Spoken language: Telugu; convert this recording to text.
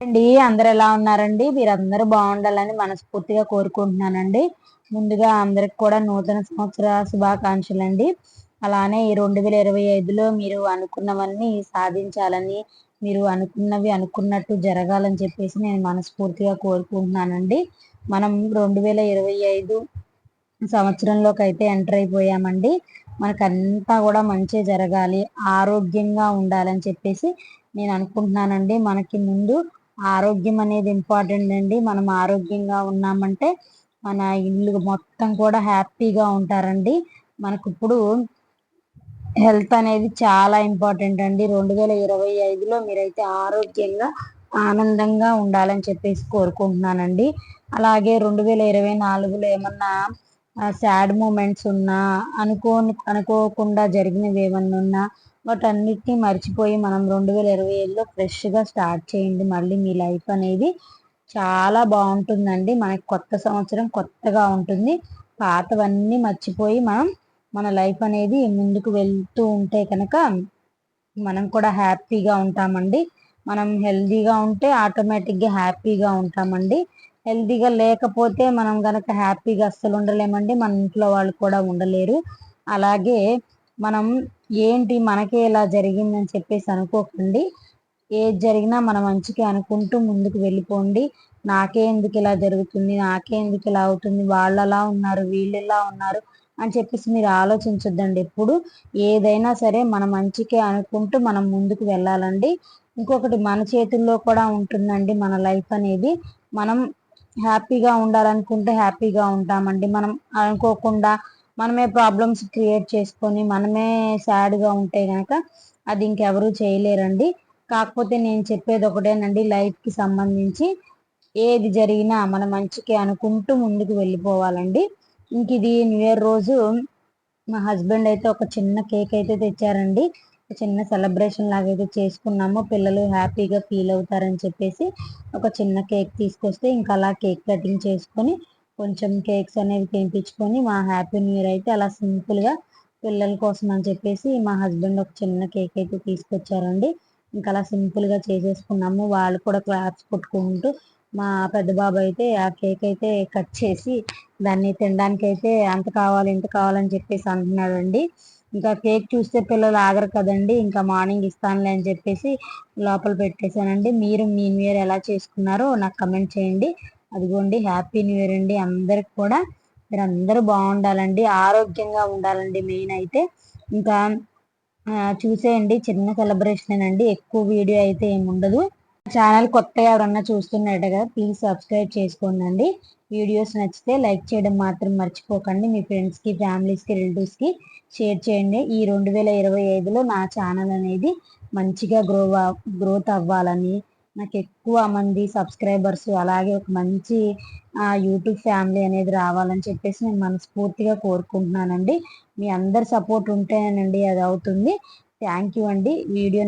అండి. అందరు ఎలా ఉన్నారండి? మీరందరూ బాగుండాలని మనస్ఫూర్తిగా కోరుకుంటున్నానండి. ముందుగా అందరికి కూడా నూతన సంవత్సర శుభాకాంక్షలు అండి అలానే ఈ రెండు వేల ఇరవై ఐదులో మీరు అనుకున్నవన్నీ సాధించాలని మీరు అనుకున్నవి అనుకున్నట్టు జరగాలని చెప్పేసి నేను మనస్ఫూర్తిగా కోరుకుంటున్నానండి. మనం రెండు వేల ఇరవై ఐదు సంవత్సరంలోకి అయితే ఎంటర్ అయిపోయామండి. మనకంతా కూడా మంచి జరగాలి ఆరోగ్యంగా ఉండాలని చెప్పేసి నేను అనుకుంటున్నానండి. మనకి ముందు ఆరోగ్యం అనేది ఇంపార్టెంట్ అండి. మనం ఆరోగ్యంగా ఉన్నామంటే మన ఇల్లు మొత్తం కూడా హ్యాపీగా ఉంటారండి. మనకు ఇప్పుడు హెల్త్ అనేది చాలా ఇంపార్టెంట్ అండి. రెండు వేల ఇరవై ఐదులో మీరైతే ఆరోగ్యంగా ఆనందంగా ఉండాలని చెప్పేసి కోరుకుంటున్నానండి. అలాగే రెండు వేల ఇరవై నాలుగులో ఏమన్నా సాడ్ మూమెంట్స్ ఉన్నా అనుకోని అనుకోకుండా జరిగినవి ఏమన్నా ఉన్నా వాటన్నిటిని మర్చిపోయి మనం రెండు వేల ఇరవై ఏడులో ఫ్రెష్గా స్టార్ట్ చేయండి. మళ్ళీ మీ లైఫ్ అనేది చాలా బాగుంటుందండి. మనకి కొత్త సంవత్సరం కొత్తగా ఉంటుంది. పాతవన్నీ మర్చిపోయి మనం మన లైఫ్ అనేది ముందుకు వెళ్తూ ఉంటే కనుక మనం కూడా హ్యాపీగా ఉంటామండి. మనం హెల్దీగా ఉంటే ఆటోమేటిక్గా హ్యాపీగా ఉంటామండి. హెల్దీగా లేకపోతే మనం కనుక హ్యాపీగా అస్సలు ఉండలేమండి. మన ఇంట్లో వాళ్ళు కూడా ఉండలేరు. అలాగే మనం ఏంటి మనకే ఇలా జరిగిందని చెప్పేసి అనుకోకండి. ఏది జరిగినా మన మంచికి అనుకుంటూ ముందుకు వెళ్ళిపోండి. నాకే ఎందుకు ఇలా జరుగుతుంది నాకే ఎందుకు ఇలా అవుతుంది వాళ్ళు అలా ఉన్నారు వీళ్ళు ఇలా ఉన్నారు అని చెప్పేసి మీరు ఆలోచించొద్దండి ఎప్పుడు. ఏదైనా సరే మన మంచికే అనుకుంటూ మనం ముందుకు వెళ్ళాలండి. ఇంకొకటి మన చేతుల్లో కూడా ఉంటుందండి మన లైఫ్ అనేది. మనం హ్యాపీగా ఉండాలనుకుంటే హ్యాపీగా ఉంటామండి. మనం అనుకోకుండా మనమే ప్రాబ్లమ్స్ క్రియేట్ చేసుకొని మనమే సాడ్గా ఉంటే కనుక అది ఇంకెవరూ చేయలేరండి. కాకపోతే నేను చెప్పేది ఒకటేనండి లైఫ్కి సంబంధించి ఏది జరిగినా మన మంచికి అనుకుంటూ ముందుకు వెళ్ళిపోవాలండి. ఇంక ఇది న్యూ ఇయర్ రోజు మా హస్బెండ్ అయితే ఒక చిన్న కేక్ అయితే తెచ్చారండి. చిన్న సెలబ్రేషన్ లాగా అయితే చేసుకున్నాము. పిల్లలు హ్యాపీగా ఫీల్ అవుతారని చెప్పేసి ఒక చిన్న కేక్ తీసుకొస్తే ఇంకా అలా కేక్ కటింగ్ చేసుకొని కొంచెం కేక్స్ అనేవి తినిపించుకొని మా హ్యాపీ న్యూ ఇయర్ అయితే అలా సింపుల్గా పిల్లల కోసం అని చెప్పేసి మా హస్బెండ్ ఒక చిన్న కేక్ అయితే తీసుకొచ్చారండి. ఇంకా అలా సింపుల్గా చేసేసుకున్నాము. వాళ్ళు కూడా క్లాప్స్ కొట్టుకుంటూ మా పెద్ద బాబు అయితే ఆ కేక్ అయితే కట్ చేసి దాన్ని తినడానికి అయితే అంత కావాలి ఇంత కావాలని చెప్పేసి అంటున్నాడండి. ఇంకా కేక్ చూస్తే పిల్లలు ఆగరు కదండి. ఇంకా మార్నింగ్ ఇస్తానులే అని చెప్పేసి లోపల పెట్టేశానండి. మీరు మీ న్యూ ఇయర్ ఎలా చేసుకున్నారో నాకు కమెంట్ చేయండి. అదిగోండి హ్యాపీ న్యూ ఇయర్ అండి. అందరికి కూడా మీరు అందరూ బాగుండాలండి ఆరోగ్యంగా ఉండాలండి మెయిన్ అయితే. ఇంకా చూసేయండి చిన్న సెలబ్రేషన్ అండి. ఎక్కువ వీడియో అయితే ఏముండదు ఛానల్ కొత్తగా ఎవరన్నా చూస్తున్నట్టు కదా ప్లీజ్ సబ్స్క్రైబ్ చేసుకోండి వీడియోస్ నచ్చితే లైక్ చేయడం మాత్రం మర్చిపోకండి. మీ ఫ్రెండ్స్కి ఫ్యామిలీస్కి రిలేటివ్స్కి షేర్ చేయండి. ఈ రెండు వేల ఇరవై ఐదులో నా ఛానల్ అనేది మంచిగా గ్రో గ్రోత్ అవ్వాలని నాకు ఎక్కువ మంది సబ్స్క్రైబర్స్ అలాగే ఒక మంచి యూట్యూబ్ ఫ్యామిలీ అనేది రావాలని చెప్పేసి నేను మనస్ఫూర్తిగా కోరుకుంటున్నానండి. మీ అందరి సపోర్ట్ ఉంటేనండి అది అవుతుంది థ్యాంక్ యూ అండి. వీడియో